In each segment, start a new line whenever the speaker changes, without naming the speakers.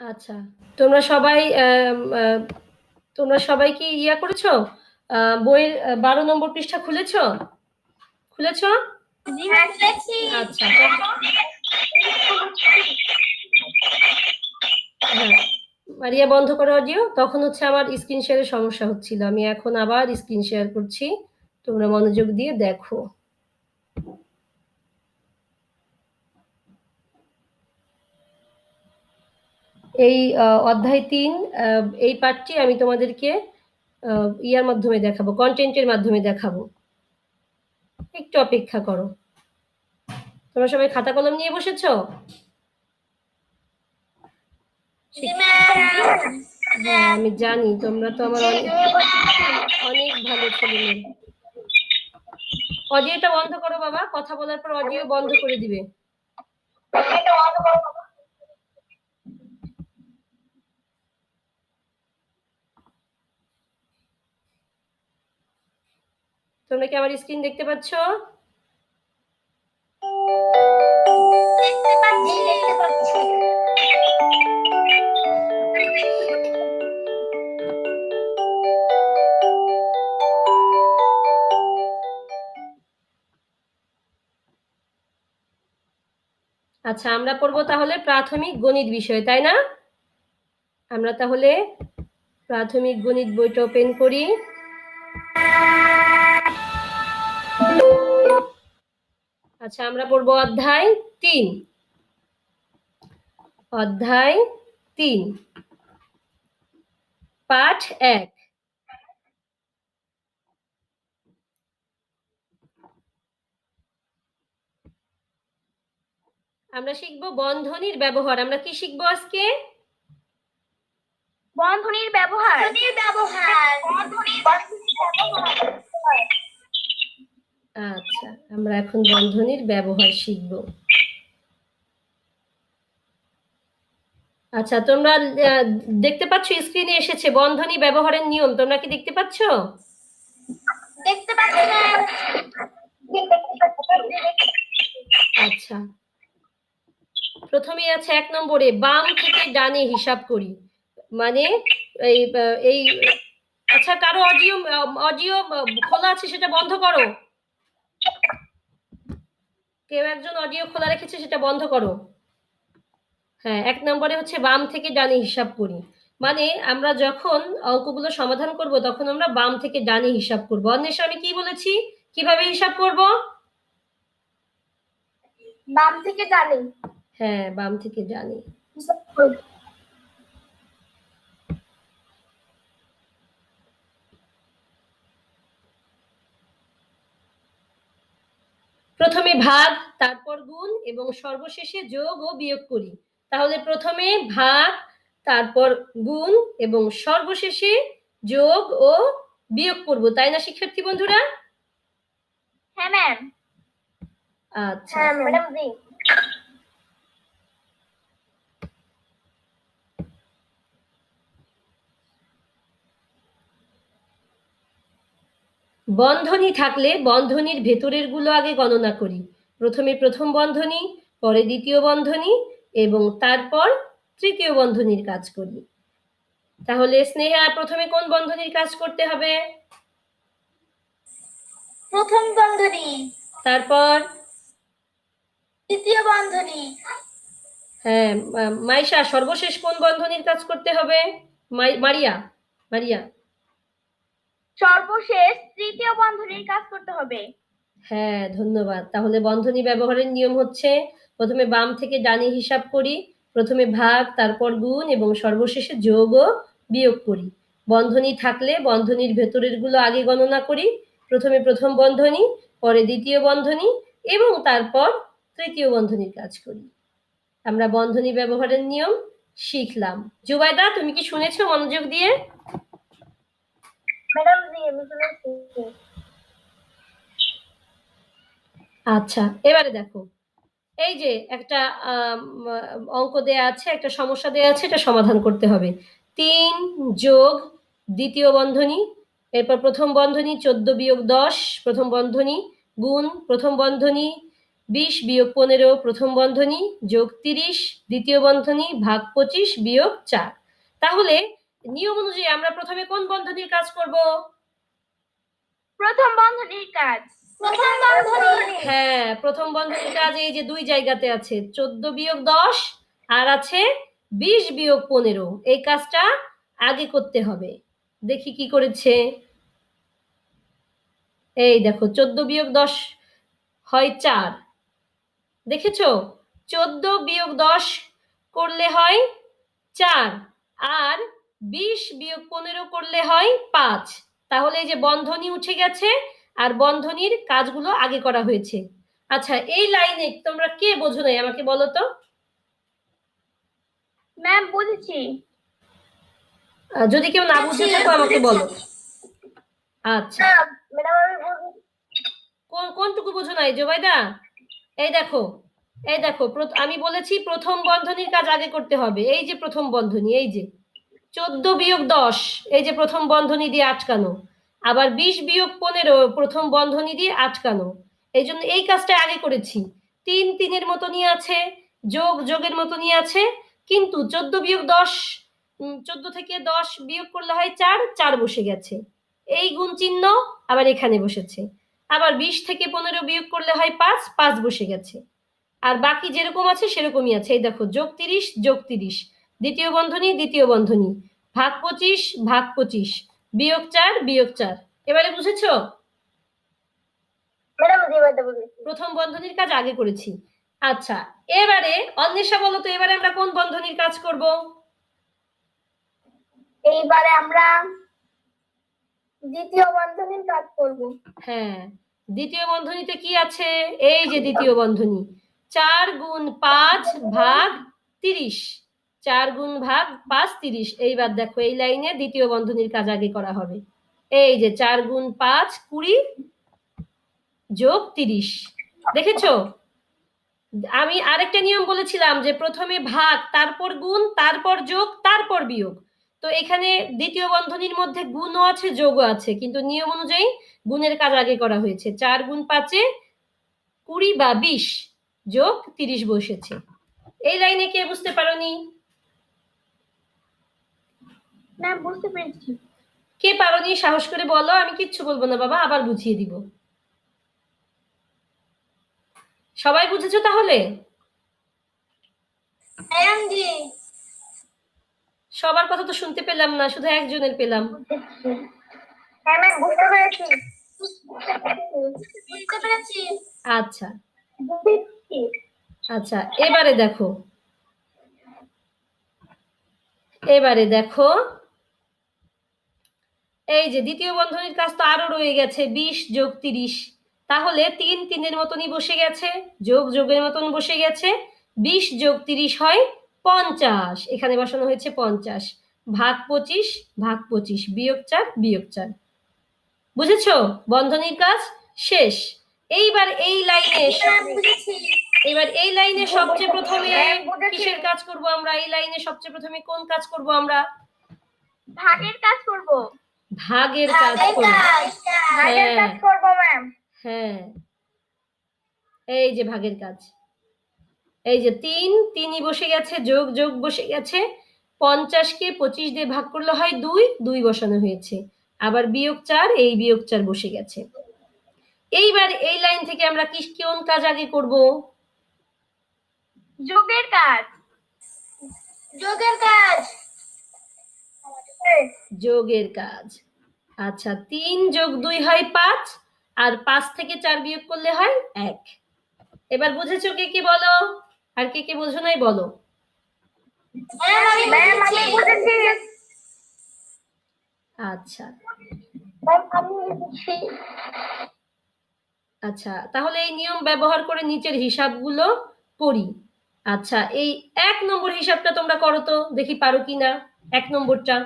আচ্ছা। তোমরা সবাই তোমরা সবাই কি ইয়া করেছ? বইয়ের বারো নম্বর পৃষ্ঠা খুলেছো? খুলেছো? আচ্ছা হ্যাঁ মারিয়া বন্ধ করো অডিও তখন হচ্ছে আমার স্ক্রিন শেয়ারের সমস্যা হচ্ছিল। আমি এখন আবার স্ক্রিন শেয়ার করছি। তোমরা মনোযোগ দিয়ে দেখো। এই অধ্যায় তিন এই পাঠটি আমি তোমাদেরকে ইয়ার মাধ্যমে দেখাবো কন্টেন্টের মাধ্যমে দেখাবো। একটু অপেক্ষা করো। তোমরা সবাই খাতা কলম নিয়ে বসেছো? হ্যাঁ আমি জানি তোমরা তো আমার অনেক অনেক ভালো ছেলে অডিওটা বন্ধ করো বাবা কথা বলার পর অডিও বন্ধ করে দিবে। তোমরা কি আমার স্ক্রিন দেখতে পাচ্ছ? আচ্ছা আমরা পড়ব তাহলে প্রাথমিক গণিত বিষয়, তাই না? আমরা তাহলে প্রাথমিক গণিত বইটা ওপেন করি। আচ্ছা আমরা পড়ব অধ্যায় তিন। অধ্যায় তিন। পাঠ এক। আমরা শিখব বন্ধনীর ব্যবহার। আমরা কি শিখব আজকে?
বন্ধনীর ব্যবহার। বন্ধনীর ব্যবহার। বন্ধনীর ব্যবহার।
আচ্ছা আমরা এখন বন্ধনীর ব্যবহার শিখব। আচ্ছা তোমরা দেখতে পাচ্ছ স্ক্রিনে এসেছে বন্ধনী ব্যবহারের নিয়ম। তোমরা কি দেখতে পাচ্ছ?
দেখতে পাচ্ছি
আচ্ছা। প্রথমে আছে এক নম্বরে বাম থেকে ডানে হিসাব করি। মানে এই এই আচ্ছা কারও অডিও অডিও খোলা আছে সেটা বন্ধ করো। কেউ একজন অডিও খোলা রেখেছে সেটা বন্ধ করো। হ্যাঁ এক নম্বরে হচ্ছে বাম থেকে ডানে হিসাব করি। মানে আমরা যখন অঙ্কগুলো সমাধান করব তখন আমরা বাম থেকে ডানে হিসাব করব। অন্বেষা আমি কি বলেছি? কীভাবে হিসাব করব?
বাম থেকে ডানে।
হ্যাঁ বাম থেকে ডানে। প্রথমে ভাগ তারপর গুণ এবং সর্বশেষে যোগ ও বিয়োগ করি। তাহলে প্রথমে ভাগ তারপর গুণ এবং সর্বশেষে যোগ ও বিয়োগ করব। তাই না শিক্ষার্থী বন্ধুরা?
হ্যাঁ ম্যাম।
আচ্ছা।
হ্যাঁ ম্যাডাম
বন্ধনী থাকলে বন্ধনীর ভেতরেরগুলো আগে গণনা করি। প্রথমে প্রথম বন্ধনী পরে দ্বিতীয় বন্ধনী এবং তারপর তৃতীয় বন্ধনীর কাজ করি। তাহলে স্নেহা প্রথমে কোন বন্ধনীর কাজ করতে হবে?
প্রথম বন্ধনী।
তারপর?
দ্বিতীয় বন্ধনী।
হ্যাঁ মাইশা সর্বশেষ কোন বন্ধনীর কাজ করতে হবে? মারিয়া মারিয়া।
সর্বশেষ তৃতীয় বন্ধনীর কাজ করতে হবে।
হ্যাঁ ধন্যবাদ। তাহলে বন্ধনী ব্যবহারের নিয়ম হচ্ছে, প্রথমে বাম থেকে ডানে হিসাব করি, প্রথমে ভাগ, তারপর গুণ এবং সর্বশেষে যোগ ও বিয়োগ করি। বন্ধনী থাকলে বন্ধনীর ভেতরেরগুলো আগে গণনা করি, প্রথমে প্রথম বন্ধনী, পরে দ্বিতীয় বন্ধনী এবং তারপর তৃতীয় বন্ধনীর কাজ করি। আমরা বন্ধনী ব্যবহারের নিয়ম শিখলাম। জুবাইদা, তুমি কি শুনেছো মনোযোগ দিয়ে?
ম্যাডাম জি আমি শুনেছি
আচ্ছা এবারে দেখো। এই যে একটা অঙ্ক দেয়া আছে, একটা সমস্যা দেয়া আছে, এটা সমাধান করতে হবে। তিন যোগ দ্বিতীয় বন্ধনী, এরপর প্রথম বন্ধনী চোদ্দ বিয়োগ দশ, প্রথম বন্ধনী গুণ, প্রথম বন্ধনী বিশ বিয়োগ পনেরো, প্রথম বন্ধনী যোগ তিরিশ, দ্বিতীয় বন্ধনী ভাগ পঁচিশ বিয়োগ চার। তাহলে নিয়ম অনুযায়ী আমরা প্রথমে কোন বন্ধনীর কাজ করব?
প্রথম বন্ধনীর কাজ। প্রথম বন্ধনী।
হ্যাঁ প্রথম বন্ধনীর কাজ এই যে দুই জায়গাতে আছে চোদ্দ বিয়োগ দশ আর আছে বিশ বিয়োগ পনেরো। এই কাজটা আগে করতে হবে। দেখি কি করেছে। এই দেখো চোদ্দ বিয়োগ দশ হয় চার। দেখেছ? চোদ্দ বিয়োগ দশ করলে হয় চার। আর বিশ বিয়োগ পনেরো করলে হয় পাঁচ। তাহলে এই যে বন্ধনী উঠে গেছে আর বন্ধনীর কাজগুলো আগে করা হয়েছে। আচ্ছা এই লাইনে তোমরা কে বোঝো নাই আমাকে বলো তো?
ম্যাম বুঝেছি।
যদি কেউ না বুঝে থাকো আমাকে বলো। আচ্ছা।
বুঝেছি
কোন কোনটুকু বোঝো নাই জোবাইদা? এই দেখো এই দেখো আমি বলেছি প্রথম বন্ধনীর কাজ আগে করতে হবে। এই যে প্রথম বন্ধনী এই যে। চোদ্দ বিয়োগ দশ, এই যে প্রথম বন্ধনী দিয়ে আটকানো। আবার বিশ বিয়োগ পনেরো, প্রথম বন্ধনী দিয়ে আটকানো। এই জন্য এই কাজটা আগে করেছি। তিন তিনের মতনই আছে, যোগ যোগের মতনই আছে, কিন্তু চোদ্দ বিয়োগ দশ চোদ্দ থেকে দশ বিয়োগ করলে হয় চার চার বসে গেছে। এই গুণ চিহ্ন আবার এখানে বসেছে। আবার বিশ থেকে পনেরো বিয়োগ করলে হয় পাঁচ পাঁচ বসে গেছে। আর বাকি যেরকম আছে সেরকমই আছে। এই দেখো, যোগ তিরিশ যোগ তিরিশ। দ্বিতীয় বন্ধনী দ্বিতীয় বন্ধনী। ভাগ পঁচিশ ভাগ পঁচিশ। বিয়োগ চার বিয়োগ চার। এবারে বুঝেছ? প্রথম বন্ধনীর কাজ আগে করেছি। আচ্ছা এবারে অন্বেষা বলো তো এবারে আমরা কোন বন্ধনীর কাজ করব?
এইবারে আমরা দ্বিতীয় বন্ধনীর কাজ করব।
হ্যাঁ দ্বিতীয় বন্ধনীতে কি আছে? এই যে দ্বিতীয় বন্ধনী। চার গুণ পাঁচ ভাগ তিরিশ। চার গুণ ভাগ পাঁচ তিরিশ। এইবার দেখো এই লাইনে দ্বিতীয় বন্ধনীর কাজ আগে করা হবে। এই যে চার গুণ পাঁচ কুড়ি যোগ তিরিশ। দেখেছ? আমি আরেকটা নিয়ম বলেছিলাম যে প্রথমে ভাগ, তারপর গুণ, তারপর যোগ, তারপর বিয়োগ। তো এখানে দ্বিতীয় বন্ধনীর মধ্যে গুণও আছে, যোগও আছে, কিন্তু নিয়ম অনুযায়ী গুণের কাজ আগে করা হয়েছে। চার গুণ পাঁচে কুড়ি বা বিশ যোগ তিরিশ বসেছে। এই লাইনে কে বুঝতে পারোনি?
ম্যাম বুঝতে পেরেছি।
কে পারোনি সাহস করে বলো? আমি কিচ্ছু বলব না বাবা আবার বুঝিয়ে দিব। সবাই বুঝেছ তাহলে? সবার কথা তো শুনতে পেলাম না শুধু একজনের পেলাম।
হ্যাঁ
আচ্ছা। আচ্ছা এবারে দেখো। এবারে দেখো। এই যে দ্বিতীয় বন্ধনীর কাজ তো আরও রয়ে গেছে বিশ যোগ তিরিশ। তাহলে তিন তিনের মতনই বসে গেছে যোগ যোগের মতন বসে গেছে বিশ যোগ তিরিশ হয় পঞ্চাশ। এখানে বসানো হয়েছে পঞ্চাশ। ভাগ পঁচিশ ভাগ পঁচিশ বিয়োগ চার বিয়োগ চার। বুঝেছ? বন্ধনীর কাজ শেষ। এইবার এই লাইনে
ম্যাম
এবার এই লাইনে সবচেয়ে প্রথমে
হ্যাঁ,
কিসের কাজ করব আমরা? এই লাইনে সবচেয়ে প্রথমে কোন কাজ করব আমরা?
ভাগের কাজ
ভাগের কাজ করব।
ভাগের
হ্যাঁ।
কাজ করব ম্যাম
হ্যাঁ। এই যে ভাগের কাজ। এই যে তিন তিনই বসে গেছে যোগ যোগ বসে গেছে। পঞ্চাশকে পঁচিশ দিয়ে ভাগ করলে হয় দুই দুই বসানো হয়েছে। আবার বিয়োগ চার এই বিয়োগ চার বসে গেছে। এইবার এই লাইন থেকে আমরা কি কোন কাজ আগে করব?
যোগের কাজ। যোগের কাজ।
যোগের কাজ। আচ্ছা তিন যোগ দুই হয় পাঁচ আর পাঁচ থেকে চার বিয়োগ করলে হয় এক। এবার বুঝেছ কে কি বলো? আর কে কে বোঝো নাই বলো। আচ্ছা। আচ্ছা তাহলে এই নিয়ম ব্যবহার করে নিচের হিসাবগুলো করি আচ্ছা এই এক নম্বর হিসাবটা তোমরা করো তো দেখি পারো কিনা। এক নম্বরটা।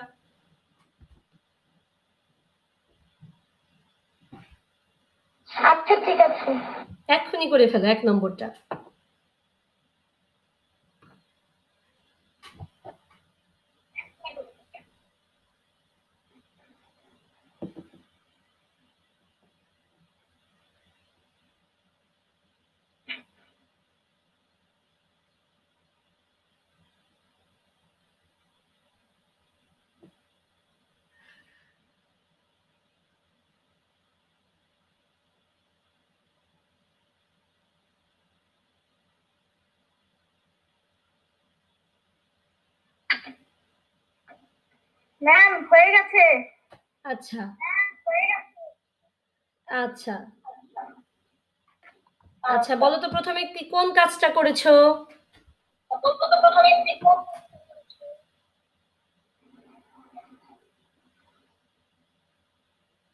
আচ্ছা ঠিক আছে।
এক্ষুনি করে ফেলো এক নম্বরটা।
ম্যাম হয়ে গেছে?
আচ্ছা। আচ্ছা। আচ্ছা বলো তো প্রথমে কি কোন কাজটা করেছ?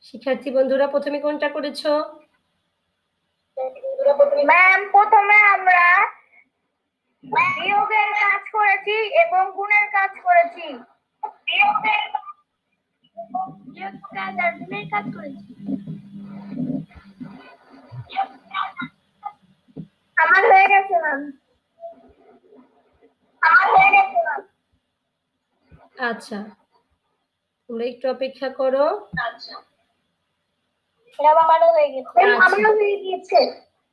শিক্ষার্থী বন্ধুরা প্রথমে কোনটা করেছ?
ম্যাম প্রথমে আমরা বিয়োগের কাজ করেছি এবং গুণের কাজ করেছি। কাজ আমার হয়ে গেছে ম্যাম
আচ্ছা তোমরা একটু অপেক্ষা করো আচ্ছা।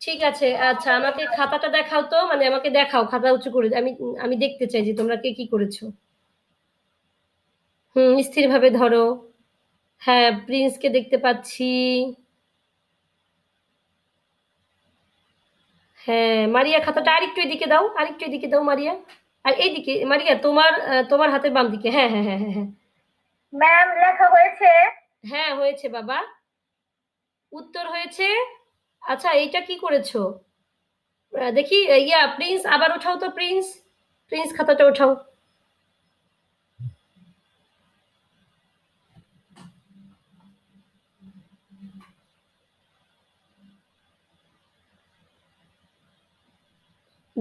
ঠিক আছে আচ্ছা আমাকে খাতাটা দেখাও তো মানে আমাকে দেখাও, খাতা উঁচু করে, আমি আমি দেখতে চাই যে তোমরা কে কি করেছ হুম স্থিরভাবে ধরো। হ্যাঁ প্রিন্সকে দেখতে পাচ্ছি। হ্যাঁ মারিয়া খাতাটা আরেকটু এদিকে দাও আরেকটু এদিকে দাও মারিয়া। আর এইদিকে মারিয়া তোমার তোমার হাতের বাম দিকে। হ্যাঁ হ্যাঁ হ্যাঁ হ্যাঁ হ্যাঁ।
ম্যাম লেখা হয়েছে?
হ্যাঁ হয়েছে বাবা। উত্তর হয়েছে। আচ্ছা এইটা কি করেছ? দেখি ইয়া প্রিন্স আবার ওঠাও তো প্রিন্স প্রিন্স খাতাটা ওঠাও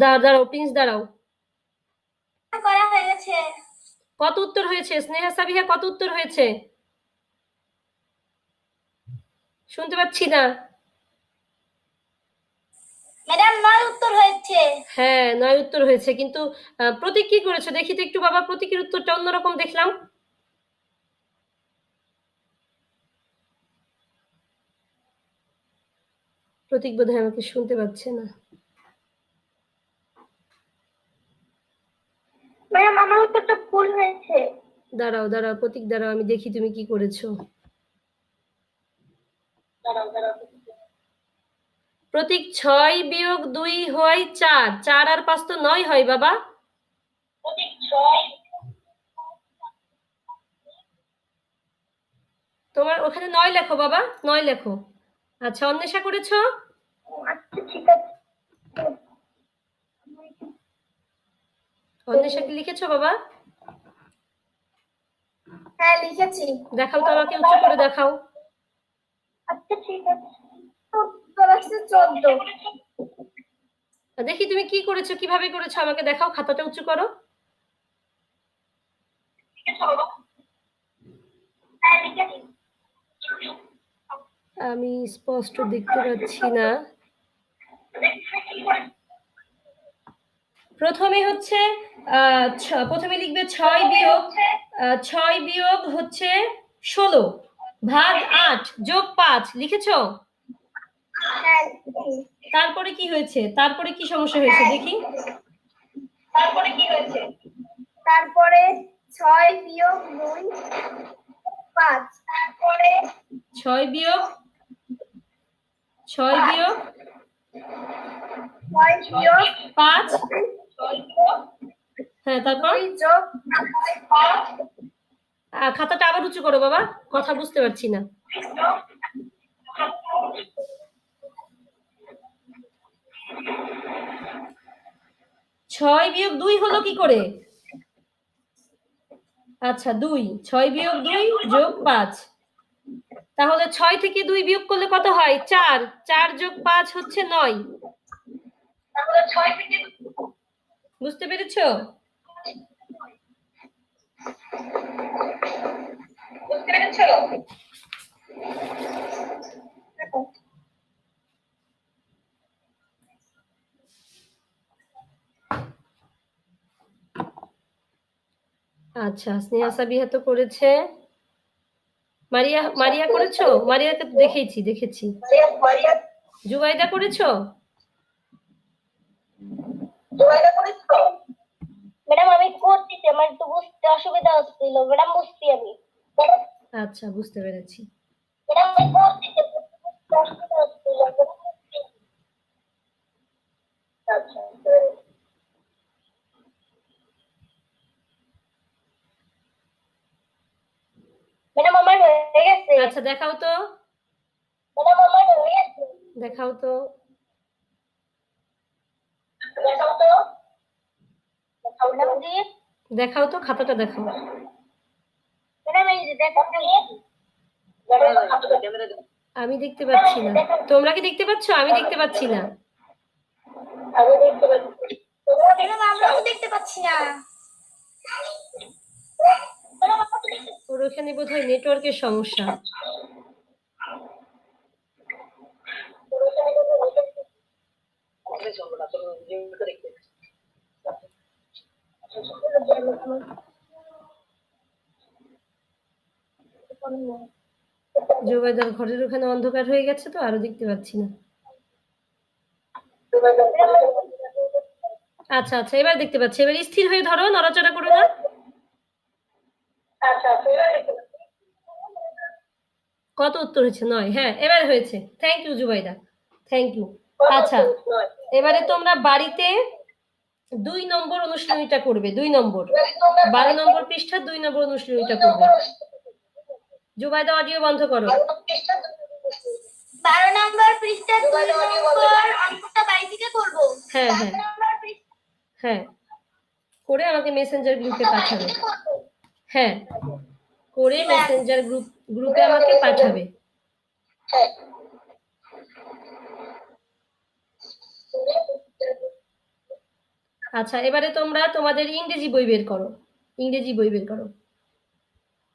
দাঁড়াও দাঁড়াও প্রিন্স দাঁড়াও।
করা হয়ে গেছে
কত উত্তর হয়েছে? স্নেহা সাবিহা কত উত্তর হয়েছে? শুনতে পাচ্ছি না।
ম্যাডাম নয় উত্তর হয়েছে।
হ্যাঁ নয় উত্তর হয়েছে কিন্তু প্রতীক কি করেছ? দেখি তো একটু বাবা প্রতীকের উত্তরটা অন্যরকম দেখলাম। প্রতীক বোধহয় আমাকে শুনতে পাচ্ছে না
ম্যাম আমার উত্তরটা ভুল হয়েছে
দাঁড়াও দাঁড়াও প্রতীক দাঁড়াও আমি দেখি তুমি কি করেছ। প্রতীক ছয় বিয়োগ দুই হয় চার চার আর পাঁচ তো নয় হয় বাবা। তোমার ওখানে নয় লেখো বাবা নয় লেখো। আচ্ছা অন্বেষা করেছ?
আচ্ছা
অন্বেষা কি লিখেছো বাবা?
হ্যাঁ লিখেছি।
দেখাও তো আমাকে উঁচু করে দেখাও।
আচ্ছা ঠিক আছে। উত্তর আসছে চোদ্দ।
দেখি তুমি কি করেছ কীভাবে করেছ আমাকে দেখাও খাতাটা উঁচু করো।
হ্যাঁ
আমি স্পষ্ট দেখতে পাচ্ছি না। প্রথমে হচ্ছে আহ, প্রথমে লিখবে ছয় বিয়োগ ছয় বিয়োগ হচ্ছে ষোলো। ভাগ আট যোগ পাঁচ লিখেছো? তারপরে কি হয়েছে? তারপরে কি সমস্যা হয়েছে? দেখি।
তারপরে কি হয়েছে? তারপরে ছয় বিয়োগ দুই পাঁচ। তারপরে
ছয় বিয়োগ ছয় বিয়োগ
ছয় বিয়োগ
পাঁচ। হ্যাঁ তারপর? খাতাটা আবার উঁচু করো বাবা কথা বুঝতে পারছি না। ছয় বিয়োগ দুই হলো কি করে? আচ্ছা দুই। ছয় বিয়োগ দুই যোগ পাঁচ। তাহলে ছয় থেকে দুই বিয়োগ করলে কত হয়? চার। চার যোগ পাঁচ হচ্ছে নয়। বুঝতে পেরেছ?
বুঝতে
আচ্ছা স্নেহা সাবিহা তো করেছে। মারিয়া মারিয়া করেছ? মারিয়াকে তো দেখেছি। দেখেছি জুবাইদা করেছ?
ম্যাডাম আমি করছি আমার একটু বুঝতে অসুবিধা হচ্ছিল। ম্যাডাম বুঝছি আমি।
আচ্ছা বুঝতে পেরেছি।
আচ্ছা
দেখাও তো। দেখাও তো।
দেখাও তো
খাতাটা দেখাও
ম্যাডাম এই যে দেখাও
আমি দেখতে পাচ্ছি না। তোমরা কি দেখতে পাচ্ছ? আমি দেখতে পাচ্ছি না। ওর ওখানে বোধহয় নেটওয়ার্কের সমস্যা। জোবাইদার ঘরের ওখানে অন্ধকার হয়ে গেছে তো আরও দেখতে পাচ্ছি না। আচ্ছা আচ্ছা এবার দেখতে পাচ্ছি এবার স্থির হয়ে ধরো নড়াচড়া করো না।
আচ্ছা
কত উত্তর হয়েছে? নয় হ্যাঁ এবার হয়েছে। Thank you Zubaida. Thank you আচ্ছা এবারে তোমরা বাড়িতে দুই নম্বর অনুশীলনীটা করবে দুই নম্বর। বারো নম্বর পৃষ্ঠা দুই নম্বর অনুশীলনীটা করবে। জুবাইদা অডিও বন্ধ করো।
বারো নম্বর পৃষ্ঠা দুই নম্বর অঙ্কটা বাড়ি থেকে করব।
হ্যাঁ হ্যাঁ। হ্যাঁ। করে আমাকে মেসেঞ্জার গ্রুপে পাঠাবে। হ্যাঁ। করে মেসেঞ্জার গ্রুপ গ্রুপে আমাকে পাঠাবে। আচ্ছা এবারে তোমরা তোমাদের ইংরেজি বই বের করো। ইংরেজি বই বের করো।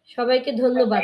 সবাইকে ধন্যবাদ।